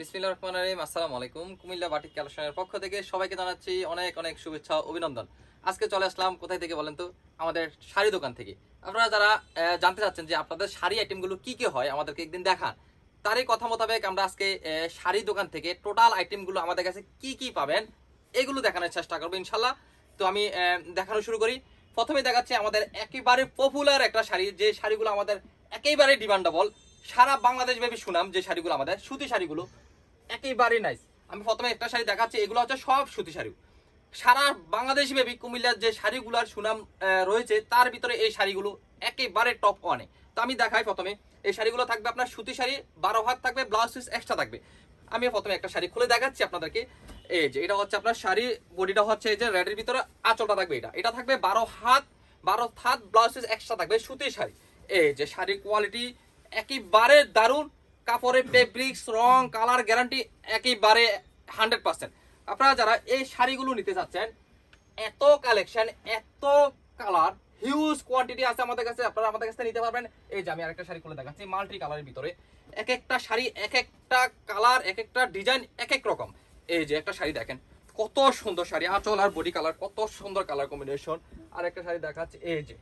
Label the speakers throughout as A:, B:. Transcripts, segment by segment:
A: বিসমিল্লাহ রহমান রহিম, আসসালামু আলাইকুম। কুমিল্লা বাটিক কালেকশনের পক্ষ থেকে সবাইকে জানাচ্ছি অনেক অনেক শুভেচ্ছা অভিনন্দন। আজকে চলে আসলাম, কোথায় থেকে বলেন তো? আমাদের শাড়ি দোকান থেকে। আপনারা যারা জানতে চাচ্ছেন যে আপনাদের শাড়ি আইটেমগুলো কি কি হয়, আমাদেরকে একদিন দেখান। তারই কথা মোতাবেক আমরা আজকে শাড়ি দোকান থেকে টোটাল আইটেমগুলো আমাদের কাছে কি কি পাবেন, এগুলো দেখানোর চেষ্টা করব ইনশাল্লাহ। তো আমি দেখানো শুরু করি। প্রথমে দেখাচ্ছি আমাদের একেবারে পপুলার একটা শাড়ি, যে শাড়িগুলো আমাদের একেবারে ডিমান্ডেবল সারা বাংলাদেশ ব্যাপী সুনাম যে শাড়িগুলো আমাদের, সুতি শাড়িগুলো। একেবারে নাইস আমি প্রথমে একটা শাড়ি দেখাচ্ছি, এগুলো হচ্ছে সব সুতি শাড়ি। সারা বাংলাদেশ ব্যাপী কুমিল্লার যে শাড়িগুলোর সুনাম রয়েছে, তার ভিতরে এই শাড়িগুলো একেবারে টপ ওয়ানে তো আমি দেখাই প্রথমে, এই শাড়িগুলো থাকবে আপনার সুতি শাড়ি, বারো হাত থাকবে ব্লাউজ পিস এক্সট্রা থাকবে। আমি প্রথমে একটা শাড়ি খুলে দেখাচ্ছি আপনাদেরকে। এই যে, এটা হচ্ছে আপনার শাড়ি, বডিটা হচ্ছে এই যে রেডের ভিতরে, আঁচলটা থাকবে এটা। এটা থাকবে বারো হাত বারো হাত ব্লাউজ পিস এক্সট্রা থাকবে সুতির শাড়ি। এই যে, শাড়ির কোয়ালিটি একেবারে দারুণ। কাপড়ের ফেব্রিক্স রং কালার গ্যারান্টি একেবারে হান্ড্রেড পার্সেন্ট আপনারা যারা এই শাড়িগুলো নিতে চাচ্ছেন, এত কালেকশন এত কালার হিউজ কোয়ান্টিটি আছে আমাদের কাছে, আপনারা আমাদের কাছে নিতে পারবেন। এই যে আমি আরেকটা শাড়ি খুলে দেখাচ্ছি মাল্টি কালারের ভিতরে। এক একটা শাড়ি এক একটা কালার এক একটা ডিজাইন এক এক রকম। এই যে একটা শাড়ি দেখেন, কত সুন্দর শাড়ি, আঁচল আর বডি কালার কত সুন্দর কালার কম্বিনেশন আর একটা শাড়ি দেখাচ্ছি, এই যে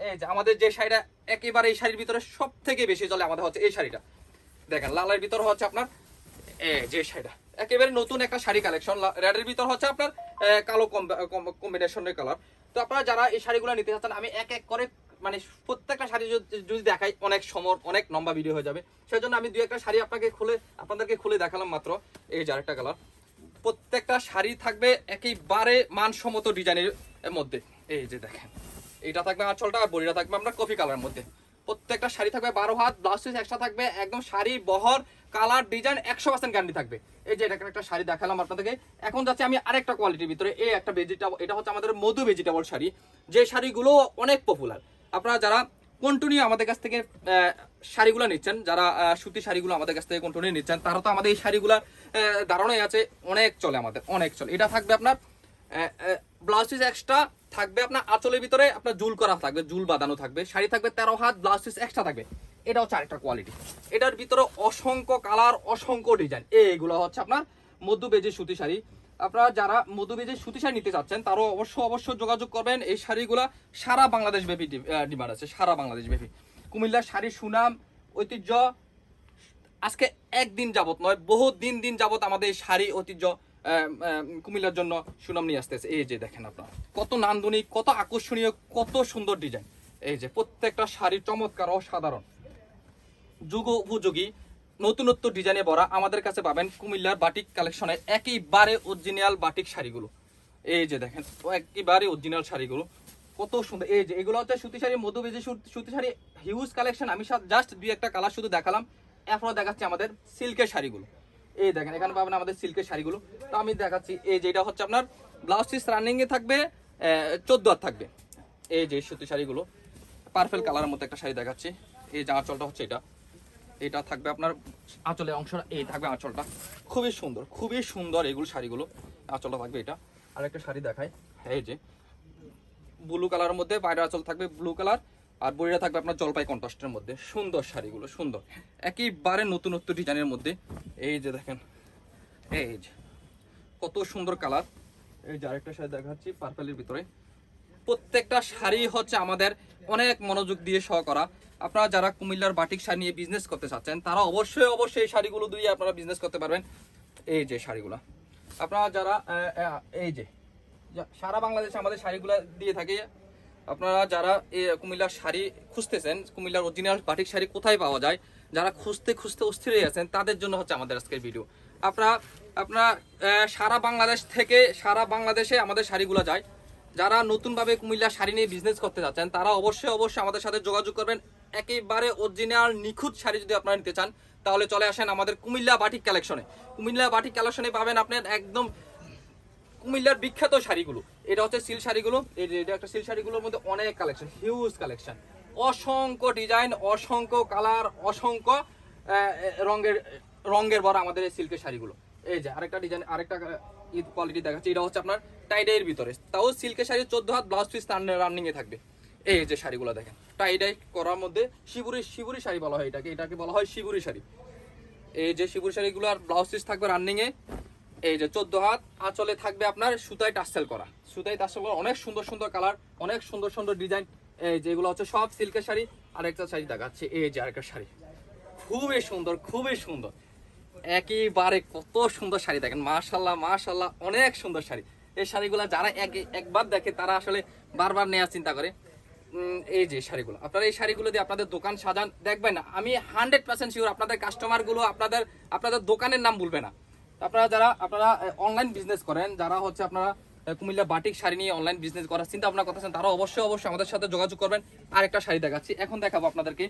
A: এই যে আমাদের যে শাড়িটা একেবারে এই শাড়ির ভিতরে সব থেকে বেশি চলে আমাদের হচ্ছে এই শাড়িটা। দেখেন, লালের ভিতর হচ্ছে আপনার যে শাড়িটা, একেবারে নতুন একটা শাড়ি কালেকশন রেডের ভিতর হচ্ছে আপনার কালো কম্বিনেশনের কালার তো আপনারা যারা এই শাড়িগুলো নিতে চাচ্ছেন, আমি এক এক করে মানে প্রত্যেকটা শাড়ি যদি- দেখাই, অনেক সময় অনেক লম্বা ভিডিও হয়ে যাবে। সেই জন্য আমি দুই একটা শাড়ি আপনাকে খুলে, আপনাদেরকে খুলে দেখালাম মাত্র, এই যে আরেকটা কালার প্রত্যেকটা শাড়ি থাকবে একেবারে মানসম্মত ডিজাইনের মধ্যে। এই যে দেখেন এটা থাকবে আঁচলটা, আর বড়িটা থাকবে আপনার কফি কালার মধ্যে। প্রত্যেকটা শাড়ি থাকবে বারো হাত ব্লাউজ পিস এক্সট্রা থাকবে, একদম শাড়ি বহর কালার ডিজাইন একশো পার্সেন্ট গ্যারান্টি থাকবে। এই যে এটা একটা শাড়ি দেখালাম আপনাদেরকে। এখন যাচ্ছে আমি আরেকটা কোয়ালিটির ভিতরে, এই একটা ভেজিটেবল এটা হচ্ছে আমাদের মধু ভেজিটেবল শাড়ি। যে শাড়িগুলো অনেক পপুলার আপনারা যারা কন্টিনিউ আমাদের কাছ থেকে শাড়িগুলো নিচ্ছেন, যারা সুতি শাড়িগুলো আমাদের কাছ থেকে কন্টিনিউ নিচ্ছেন, তারা তো আমাদের এই শাড়িগুলো ধারণাই আছে, অনেক চলে আমাদের, অনেক চলে। এটা থাকবে আপনার ব্লাউজ এক্সট্রা থাকবে আপনার আঁচলের ভিতরে, আপনার জুল করা থাকবে, জুল বাঁধানো থাকবে, শাড়ি থাকবে তেরো হাত, ব্লাউজ পিস এক্সট্রা থাকবে। এটা হচ্ছে আরেকটা কোয়ালিটি এটার ভিতরে অসংখ্য কালার অসংখ্য ডিজাইন এইগুলো হচ্ছে আপনার মধ্য বেজে সুতি শাড়ি। আপনারা যারা মধু বেজে সুতি শাড়ি নিতে চাচ্ছেন, তারও অবশ্য অবশ্য যোগাযোগ করবেন। এই শাড়িগুলা সারা বাংলাদেশ ব্যাপী ডিমান্ড আছে, সারা বাংলাদেশ ব্যাপী। কুমিল্লার শাড়ি সুনাম, ঐতিহ্য, আজকে একদিন যাবত নয় বহু দিন দিন যাবত আমাদের এই শাড়ি ঐতিহ্য কুমিল্লার জন্য সুনাম নিয়ে আসতেছে। এই যে দেখেন আপনারা, কত নান্দনিক, কত আকর্ষণীয়, কত সুন্দর ডিজাইন এই যে প্রত্যেকটা শাড়ি চমৎকার, অসাধারণ। যুগ উপযোগী নতুনত্ব ডিজাইনে ভরা আমাদের কাছে পাবেন কুমিল্লার বাটিক কালেকশনের একেবারে অরিজিনাল বাটিক শাড়িগুলো। এই যে দেখেন, একেবারে অরিজিনাল শাড়িগুলো। কত সুন্দর, এই যে এগুলো হচ্ছে সুতি শাড়ি মধু বেজে সুতি শাড়ি হিউজ কালেকশন আমি জাস্ট দুই একটা কালার শুধু দেখালাম। এরপর দেখাচ্ছি আমাদের সিল্কের শাড়িগুলো। এই দেখেন, এখানে পাবেন আমাদের সিল্কের শাড়িগুলো। তো আমি দেখাচ্ছি, এই যে এটা হচ্ছে আপনার ব্লাউজ পিস রানিং এ থাকবে চোদ্দ হাত থাকবে। এই যে সুতি শাড়িগুলো পার্পেল কালারের মধ্যে একটা শাড়ি দেখাচ্ছি। এই যে আঁচলটা হচ্ছে এটা। এটা থাকবে আপনার আঁচলের অংশটা, এই থাকবে আঁচলটা। খুবই সুন্দর খুবই সুন্দর এগুলো শাড়িগুলো, আঁচলটা থাকবে এটা। আর একটা শাড়ি দেখায় এই যে। ব্লু কালারের মধ্যে বাইরে আঁচল থাকবে ব্লু কালার আর বইটা থাকবে আপনার জলপাই কন্ট্রাস্টের মধ্যে। সুন্দর শাড়িগুলো, সুন্দর। একেবারে নতুনত্ব ডিজাইনের মধ্যে। এই যে দেখেন, এই যে, কত সুন্দর কালার। এই যে আরেকটা শাড়ি দেখাচ্ছি, পার্পেলের ভিতরে। প্রত্যেকটা শাড়ি হচ্ছে আমাদের অনেক মনোযোগ দিয়ে সহ করা আপনারা যারা কুমিল্লার বাটিক শাড়ি নিয়ে বিজনেস করতে চাচ্ছেন, তারা অবশ্যই অবশ্যই এই শাড়িগুলো দিয়ে আপনারা বিজনেস করতে পারবেন। এই যে শাড়িগুলো। আপনারা যারা এই যে, সারা বাংলাদেশে আমাদের শাড়িগুলো দিয়ে থাকে আপনারা যারা কুমিল্লার শাড়ি খুঁজতেছেন, কুমিল্লার অরিজিনাল বাটিক শাড়ি কোথায় পাওয়া যায়, যারা খুঁজতে খুঁজতে অস্থির হয়ে আছেন তাদের জন্য হচ্ছে আমাদের আজকের ভিডিও আপনারা আপনারা সারা বাংলাদেশ থেকে, সারা বাংলাদেশে আমাদের শাড়িগুলো যায়। যারা নতুনভাবে কুমিল্লা শাড়ি নিয়ে বিজনেস করতে যাচ্ছেন, তারা অবশ্যই অবশ্যই আমাদের সাথে যোগাযোগ করবেন। একেবারে অরিজিনাল নিখুঁত শাড়ি যদি আপনারা নিতে চান, তাহলে চলে আসেন আমাদের কুমিল্লা বাটিক কালেকশনে কুমিল্লা বাটিক কালেকশনে পাবেন আপনার একদম কুমিল্লার বিখ্যাত শাড়িগুলো। এটা হচ্ছে সিল শাড়িগুলো। এটা একটা সিল শাড়িগুলোর মধ্যে অনেক কালেকশন হিউজ কালেকশন অসংখ্য ডিজাইন অসংখ্য কালার অসংখ্য রঙের রঙের ভরা আমাদের এই সিল্কের শাড়িগুলো। এই যে আরেকটা ডিজাইন আরেকটা ঈদ কোয়ালিটি দেখাচ্ছে। এটা হচ্ছে আপনার টাইডাইয়ের ভিতরে। তাও সিল্কের শাড়ি চোদ্দ হাত ব্লাউজ পিস রানিং এ থাকবে। এই যে শাড়িগুলো দেখেন টাইডাই করার মধ্যে শিবুরি শিবুরি শাড়ি বলা হয় এটাকে। এটাকে বলা হয় শিবুরি শাড়ি। এই যে শিবুরি শাড়িগুলো আর ব্লাউজ পিস থাকবে রানিং এ। এই যে চোদ্দ হাত আঁচলে থাকবে আপনার সুতায় টাসেল করা। সুতায় টাসেল করা অনেক সুন্দর সুন্দর কালার, অনেক সুন্দর সুন্দর ডিজাইন। এই যেগুলো হচ্ছে সব সিল্কের শাড়ি আর একটা শাড়ি দেখাচ্ছে, এই যে আরেকটা শাড়ি। খুবই সুন্দর খুবই সুন্দর। একেবারে কত সুন্দর শাড়ি দেখেন মাশাল্লাহ মাশাল্লাহ অনেক সুন্দর শাড়ি। এই শাড়িগুলো যারা এক একবার দেখে তারা আসলে বারবার নেওয়ার চিন্তা করে। এই যে শাড়িগুলো, আপনারা এই শাড়িগুলো দিয়ে আপনাদের দোকান সাজান। দেখবেন না, আমি হান্ড্রেড পার্সেন্ট শিওর আপনাদের কাস্টমারগুলো আপনাদের আপনাদের দোকানের নাম বলবে না। আপনারা যারা, আপনারা অনলাইন বিজনেস করেন, যারা হচ্ছে আপনারা কুমিল্লা বাটিক শাড়ি নিয়ে অনলাইন বিজনেস করার চিন্তা ভাবনা করতেছেন তারা অবশ্যই অবশ্যই আমাদের সাথে যোগাযোগ করবেন। আরেকটা শাড়ি দেখাচ্ছি। এখন দেখাবো আপনাদেরকে।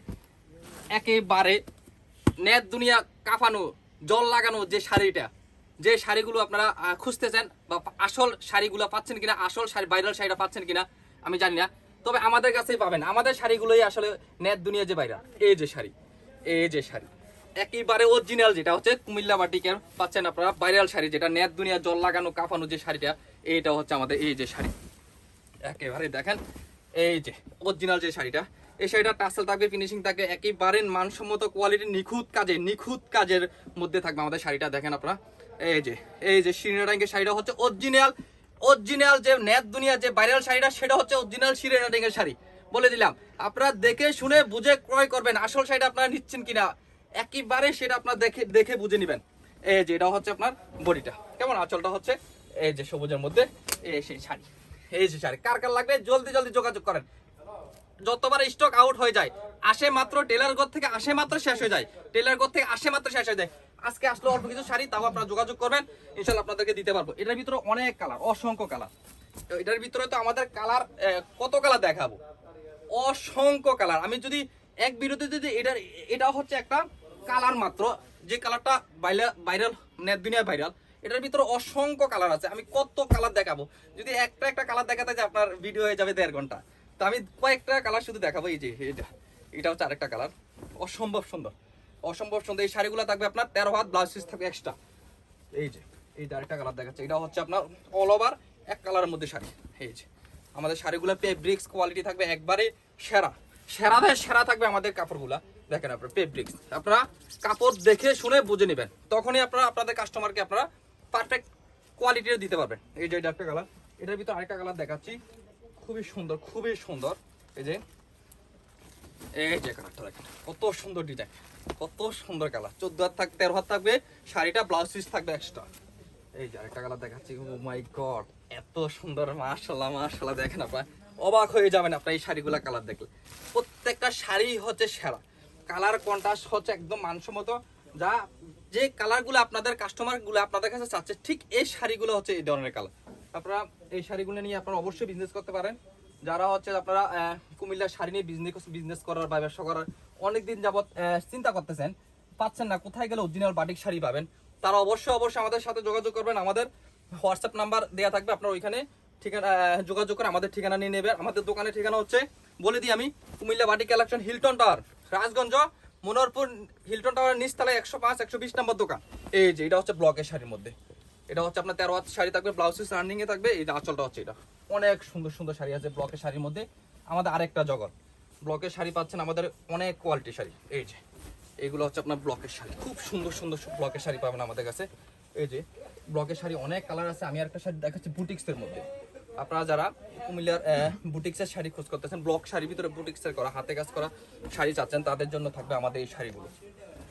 A: একেবারে নেট দুনিয়া কাঁপানো, জল লাগানো যে শাড়িটা, যে শাড়িগুলো আপনারা খুঁজতেছেন বা আসল শাড়িগুলো পাচ্ছেন কিনা, আসল শাড়ি ভাইরাল শাড়িটা পাচ্ছেন কিনা, আমি জানি না। তবে আমাদের কাছেই পাবেন। আমাদের শাড়িগুলোই আসলে নেট দুনিয়া যে ভাইরাল, এই যে শাড়ি, এই যে শাড়ি। একেবারে অরিজিনাল যেটা হচ্ছে কুমিল্লা বাটিকের পাচ্ছেন আপনারা ভাইরাল শাড়ি যেটা, নেট দুনিয়া জল লাগানো, কাঁপানো যে শাড়িটা, এইটা হচ্ছে আমাদের এই যে শাড়ি। একেবারে দেখেন, এই যে অরিজিনাল যে শাড়িটা, এই শাড়িটা টাসেল থাকবে ফিনিশিং থাকবে, একেবারে মানসম্মত কোয়ালিটি নিখুঁত কাজে, নিখুঁত কাজের মধ্যে থাকবে আমাদের শাড়িটা, দেখেন আপনারা। এই যে এই যে শিরিনা ট্যাঙ্কের শাড়িটা হচ্ছে অরিজিনাল অরিজিনাল যে নেট দুনিয়া যে ভাইরাল শাড়িটা, সেটা হচ্ছে অরিজিনাল শিরিনা ট্যাঙ্কের শাড়ি। বলে দিলাম, আপনারা দেখে শুনে বুঝে ক্রয় করবেন আসল শাড়িটা আপনারা নিচ্ছেন কিনা। একেবারে সেটা আপনার দেখে দেখে বুঝে নেবেন। এই যে এটা হচ্ছে আপনার বডিটা। কেমন? আঁচলটা হচ্ছে এই যে সবুজের মধ্যে, এই সেই শাড়ি। এই যে শাড়ি। কার কার লাগবে? জলদি জলদি যোগাযোগ করেন। যতবার স্টক আউট হয়ে যায়, আসে মাত্র টেলার ঘর থেকে আসে মাত্র শেষ হয়ে যায়। টেলার ঘর থেকে আসে মাত্র শেষ হয়ে যায়। আজকে আসলে অল্প কিছু শাড়ি, তাও আপনারা যোগাযোগ করবেন। ইনশাল্লাহ আপনাদেরকে দিতে পারব। এটার ভিতরে অনেক কালার অসংখ্য কালার এটার ভিতরে তো আমাদের কালার কত কালার দেখাবো? অসংখ্য কালার আমি যদি এক বিরতি যদি এটার এটা হচ্ছে একটা কালার মাত্র, যে কালারটা ভাইরাল নেট দুনিয়া ভাইরাল এটার ভিতরে অসংখ্য কালার আছে। আমি কত কালার দেখাবো? যদি একটা একটা কালার দেখাতে যে আপনার ভিডিও হয়ে যাবে দেড় ঘণ্টা। তো আমি কয়েকটা কালার শুধু দেখাবো, এই যে এটা এটা হচ্ছে আরেকটা কালার। অসম্ভব সুন্দর। অসম্ভব সুন্দর। এই শাড়িগুলো থাকবে আপনার তেরো হাত ব্লাউজ পিস থাকবে এক্সট্রা এই যে, এই আরেকটা কালার দেখাচ্ছে। এটা হচ্ছে আপনার অল ওভার এক কালারের মধ্যে শাড়ি। এই যে, আমাদের শাড়িগুলো পেব্রিক্স কোয়ালিটি থাকবে একবারে সেরা। সেরাদের সেরা থাকবে আমাদের কাপড়গুলা। দেখেন আপনার পেব্রিক্স আপনারা কাপড় দেখে শুনে বুঝে নেবেন। তখনই আপনারা, আপনাদের কাস্টমারকে আপনারা পারফেক্ট কোয়ালিটির দিতে পারবেন। এই যে একটা কালার এটার ভিতর আরেকটা কালার দেখাচ্ছি। খুবই সুন্দর খুবই সুন্দর। এই যে এই যে কালারটা দেখেন, কত সুন্দর ডিজাইন কত সুন্দর কালার চোদ্দ হাত থাকবে তেরো হাত থাকবে, শাড়িটা ব্লাউজ পিস থাকবে এক্সট্রা এই যে আরেকটা কালার দেখাচ্ছি। ও মাই গড এত সুন্দর মাশাল্লাহ মাশাল্লাহ দেখেন আপনার অবাক হয়ে যাবেন আপনার এই শাড়িগুলা কালার দেখলে। প্রত্যেকটা শাড়ি হচ্ছে সেরা। কালার কন্ট্রাস্ট হচ্ছে একদম মানসম্মত। যা যে কালারগুলো আপনাদের কাস্টমারগুলো আপনাদের কাছে চাচ্ছে ঠিক এই শাড়িগুলো হচ্ছে এই ধরনের কালার আপনারা এই শাড়িগুলো নিয়ে আপনারা অবশ্যই বিজনেস করতে পারেন। যারা হচ্ছে আপনারা কুমিল্লার শাড়ি নিয়ে বিজনেস বিজনেস করার বা ব্যবসা করার অনেকদিন আহ, চিন্তা করতেছেন পাচ্ছেন না কোথায় গেলে অরিজিনাল বাটিক শাড়ি পাবেন? তারা অবশ্যই অবশ্যই আমাদের সাথে যোগাযোগ করবেন। আমাদের হোয়াটসঅ্যাপ নাম্বার দেওয়া থাকবে, আপনার ওইখানে ঠিকানা যোগাযোগ করে আমাদের ঠিকানা নিয়ে নেবেন। আমাদের দোকানের ঠিকানা হচ্ছে, বলে দিই আমি, Comilla batik collection Hilton tower, Rajganj Monoharpur Hilton tower নিচতলায় একশো পাঁচ, একশো বিশ নম্বর দোকান। এই যে, এটা হচ্ছে ব্লকের শাড়ির মধ্যে। এটা হচ্ছে আপনার তেরো শাড়ি থাকবে ব্লাউজ পিস রানিং থাকবে, এই আঁচলটা হচ্ছে এটা। অনেক সুন্দর সুন্দর শাড়ি আছে ব্লকের শাড়ির মধ্যে। আমাদের আরেকটা জগৎ। ব্লকের শাড়ি পাচ্ছেন আমাদের অনেক কোয়ালিটি শাড়ি। এই যে এইগুলো হচ্ছে আপনার ব্লকের শাড়ি। খুব সুন্দর সুন্দর ব্লকের শাড়ি পাবেন আমাদের কাছে। এই যে, ব্লকের শাড়ি অনেক কালার আছে। আমি আরেকটা শাড়ি দেখাচ্ছি বুটিক্সের মধ্যে। আপনারা যারা কুমিল্লার বুটিক্সের শাড়ি খোঁজ করতেছেন, ব্লক শাড়ির ভিতরে বুটিক্সের করা, হাতে কাজ করা শাড়ি চাচ্ছেন, তাদের জন্য থাকবে আমাদের এই শাড়িগুলো।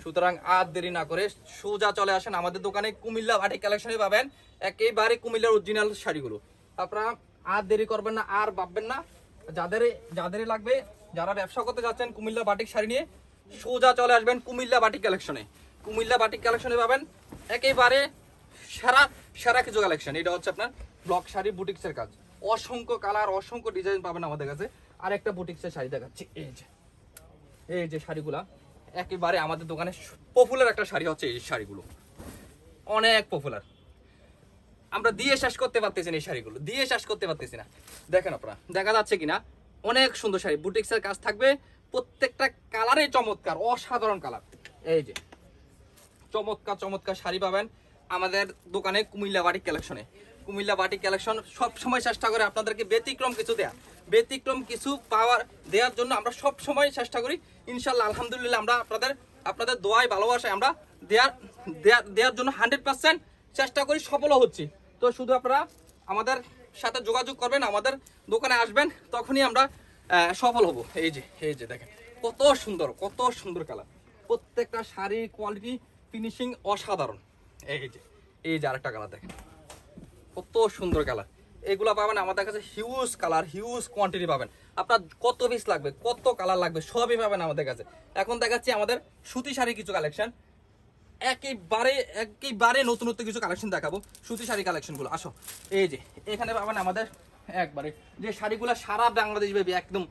A: সুতরাং আর দেরি না করে সোজা চলে আসেন আমাদের দোকানে, কুমিল্লা বাটি কালেকশনে পাবেন একেবারে কুমিল্লার অরিজিনাল শাড়িগুলো। আপনারা আর দেরি করবেন না, আর ভাববেন না। যাদের যাদের লাগবে, যারা ব্যবসা করতে যাচ্ছেন কুমিল্লা বাটিক শাড়ি নিয়ে সোজা চলে আসবেন কুমিল্লা বাটিক কালেকশনে। কুমিল্লা বাটিক কালেকশনে পাবেন একেবারে সেরা সেরা কিছু কালেকশন। এটা হচ্ছে আপনার ব্লক শাড়ি বুটিক্সের কাজ। অসংখ্য কালার, অসংখ্য ডিজাইন পাবেন আমাদের কাছে। আর একটা বুটিক্সের শাড়ি দেখাচ্ছি। এই যে এই যে শাড়িগুলা, একেবারে আমাদের দোকানে পপুলার একটা শাড়ি হচ্ছে এই শাড়িগুলো। অনেক পপুলার আমরা দিয়ে শেষ করতে পারতেছি না এই শাড়িগুলো। দিয়ে শেষ করতে পারতেছি না। দেখেন আপনারা, দেখা যাচ্ছে কিনা? অনেক সুন্দর শাড়ি। বুটিক্সের কাজ থাকবে। প্রত্যেকটা কালারে চমৎকার, অসাধারণ কালার। এই যে, চমৎকার চমৎকার শাড়ি পাবেন আমাদের দোকানে কুমিল্লা বাটিক কালেকশনে। কুমিল্লা বাটিক কালেকশন সব সময় চেষ্টা করে আপনাদেরকে ব্যতিক্রম কিছু দেয়া। ব্যতিক্রম কিছু পাওয়ার, দেওয়ার জন্য আমরা সব সময় চেষ্টা করি। ইনশাল্লাহ, আলহামদুলিল্লাহ আমরা আপনাদের আপনাদের দোয়ায়, ভালোবাসায় আমরা দেওয়ার দেওয়ার দেওয়ার জন্য হান্ড্রেড পার্সেন্ট চেষ্টা করি, সফলও হচ্ছি। তো শুধু আপনারা আমাদের সাথে যোগাযোগ করবেন, আমাদের দোকানে আসবেন, তখনই আমরা সফল হব। এই যে এই যে দেখেন, কত সুন্দর কত সুন্দর কালার। প্রত্যেকটা শাড়ির কোয়ালিটি ফিনিশিং অসাধারণ। এই যে এই যে আরেকটা কালার দেখেন। কত সুন্দর কালার। এগুলো পাবেন আমাদের কাছে হিউজ কালার হিউজ কোয়ান্টিটি পাবেন। আপনার কত পিস লাগবে, কত কালার লাগবে, সবই পাবেন আমাদের কাছে। এখন দেখাচ্ছি আমাদের সুতি শাড়ি কিছু কালেকশন একেবারে একেবারে নতুন নতুন কিছু কালেকশন দেখাবো। সুতি শাড়ি কালেকশনগুলো আসো, এই যে, এখানে পাবেন আমাদের একবারে। যে শাড়িগুলো সারা বাংলাদেশ ব্যাপী একদম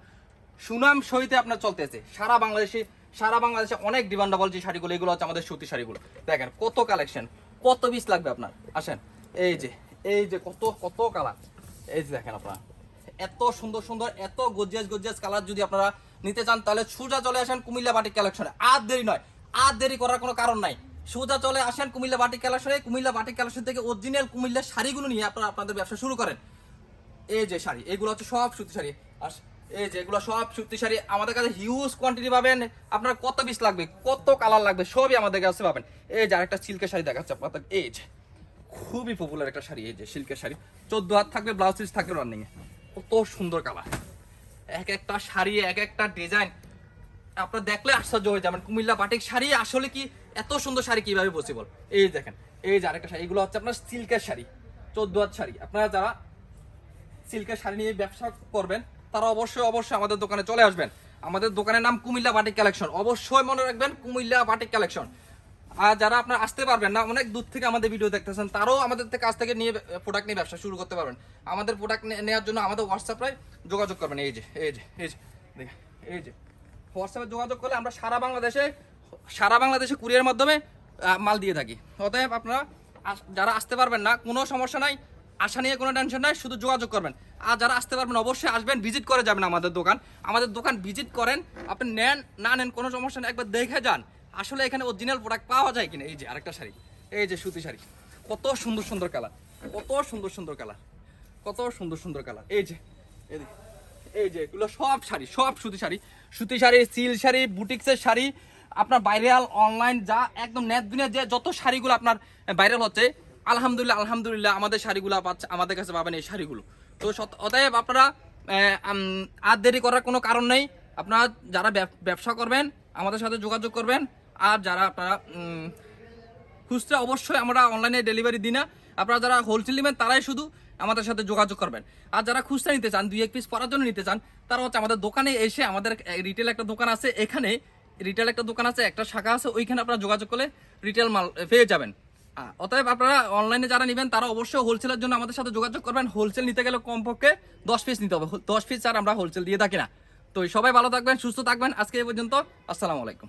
A: সুনাম সহিতে আপনার চলতেছে। সারা বাংলাদেশে সারা বাংলাদেশে অনেক ডিমান্ডেবল যে শাড়িগুলো, এগুলো হচ্ছে আমাদের সুতি শাড়িগুলো। দেখেন কত কালেকশন কত পিস লাগবে আপনার? আসেন, এই যে এই যে কত কত কালার এই যে দেখেন আপনারা। এত সুন্দর সুন্দর, এত গজিয়াস গজিয়াস কালার যদি আপনারা নিতে চান, তাহলে সোজা চলে আসেন কুমিল্লা বাটিক কালেকশনে আর দেরি নয়, আর দেরি করার কোনো কারণ নাই। সোজা চলে আসেন কুমিল্লা বাটিক কালেকশনে কুমিল্লা বাটিক কালেকশন থেকে অরিজিনাল কুমিল্লার শাড়িগুলো নিয়ে আপনারা আপনাদের ব্যবসা শুরু করেন। এই যে শাড়ি, এগুলো হচ্ছে সব সুতি শাড়ি। আর এই যে এগুলো সব সুতি শাড়ি আমাদের কাছে হিউজ কোয়ান্টিটি পাবেন। আপনার কত পিস লাগবে, কত কালার লাগবে, সবই আমাদের কাছে পাবেন। এই যে আরেকটা সিল্কের শাড়ি দেখাচ্ছে আপনাদের। এই যে খুবই পপুলার একটা শাড়ি, এই যে সিল্কের শাড়ি। চোদ্দ হাত থাকবে ব্লাউজ পিস থাকবে রানিং এ কত সুন্দর কালার এক একটা শাড়ি, এক একটা ডিজাইন আপনার দেখলে আশ্চর্য হয়ে যাবেন, কুমিল্লা বাটিক শাড়ি আসলে কি এত সুন্দর শাড়ি কীভাবে পসিবল এই দেখেন, এই যে আরেকটা শাড়ি, এগুলো হচ্ছে আপনার সিল্কের শাড়ি, চোদ্দ হাত শাড়ি। আপনারা যারা সিল্কের শাড়ি নিয়ে ব্যবসা করবেন, তারা অবশ্যই অবশ্যই আমাদের দোকানে চলে আসবেন। আমাদের দোকানের নাম কুমিল্লা বাটিক কালেকশন। অবশ্যই মনে রাখবেন, কুমিল্লা বাটিক কালেকশন। আর যারা আপনার আসতে পারবেন না, অনেক দূর থেকে আমাদের ভিডিও দেখতেছেন, তারাও আমাদের থেকে কাছ থেকে নিয়ে প্রোডাক্ট নিয়ে ব্যবসা শুরু করতে পারবেন। আমাদের প্রোডাক্ট নেওয়ার জন্য আমাদের হোয়াটসঅ্যাপে যোগাযোগ করবেন। এই যে এই যে এই যে এই যে। হোয়াটসঅ্যাপে যোগাযোগ করলে আমরা সারা বাংলাদেশে সারা বাংলাদেশে কুরিয়ার মাধ্যমে মাল দিয়ে থাকি। অতএব আপনারা যারা আসতে পারবেন না, কোনো সমস্যা নাই। আসা নিয়ে কোনো টেনশন নাই, শুধু যোগাযোগ করবেন। আর যারা আসতে পারবেন, অবশ্যই আসবেন ভিজিট করে যাবেন আমাদের দোকান। আমাদের দোকান ভিজিট করেন, আপনি নেন, না নেন, কোনো সমস্যা নেই, একবার দেখে যান। আসলে এখানে অরিজিনাল প্রোডাক্ট পাওয়া যায় কিনা? এই যে আরেকটা শাড়ি, এই যে সুতি শাড়ি। কত সুন্দর সুন্দর কালার কত সুন্দর সুন্দর কালার কত সুন্দর সুন্দর কালার এই যে, এই এই যে, এগুলো সব শাড়ি, সব সুতি শাড়ি। সুতি শাড়ি সিল শাড়ি বুটিক্সের শাড়ি, আপনার ভাইরাল অনলাইন যা, একদম নেট দুনিয়া যে যত শাড়িগুলো আপনার ভাইরাল হচ্ছে আলহামদুলিল্লাহ আলহামদুলিল্লাহ, আমাদের শাড়িগুলো পাচ্ছে, আমাদের কাছে পাবেন এই শাড়িগুলো। তো অতএব আপনারা আর দেরি করার কোনো কারণ নেই। আপনারা যারা ব্যবসা করবেন, আমাদের সাথে যোগাযোগ করবেন। আর যারা আপনারা খুচরা অবশ্যই আমরা অনলাইনে ডেলিভারি দিই না। আপনারা যারা হোলসেল নেবেন, তারাই শুধু আমাদের সাথে যোগাযোগ করবেন। আর যারা খুচরা নিতে চান, দুই এক পিস পরার জন্য নিতে চান, তারা হচ্ছে আমাদের দোকানে এসে আমাদের রিটেল একটা দোকান আছে এখানে। রিটেল একটা দোকান আছে, একটা শাখা আছে, ওইখানে আপনারা যোগাযোগ করলে রিটেল মাল পেয়ে যাবেন। অতএব আপনারা অনলাইনে যারা নেবেন, তারা অবশ্যই হোলসেলের জন্য আমাদের সাথে যোগাযোগ করবেন। হোলসেল নিতে গেলে কমপক্ষে দশ পিস নিতে হবে। দশ পিস ছাড়া আমরা হোলসেল দিয়ে থাকি না। তো সবাই ভালো থাকবেন, সুস্থ থাকবেন। আজকে এই পর্যন্ত, আসসালামু আলাইকুম।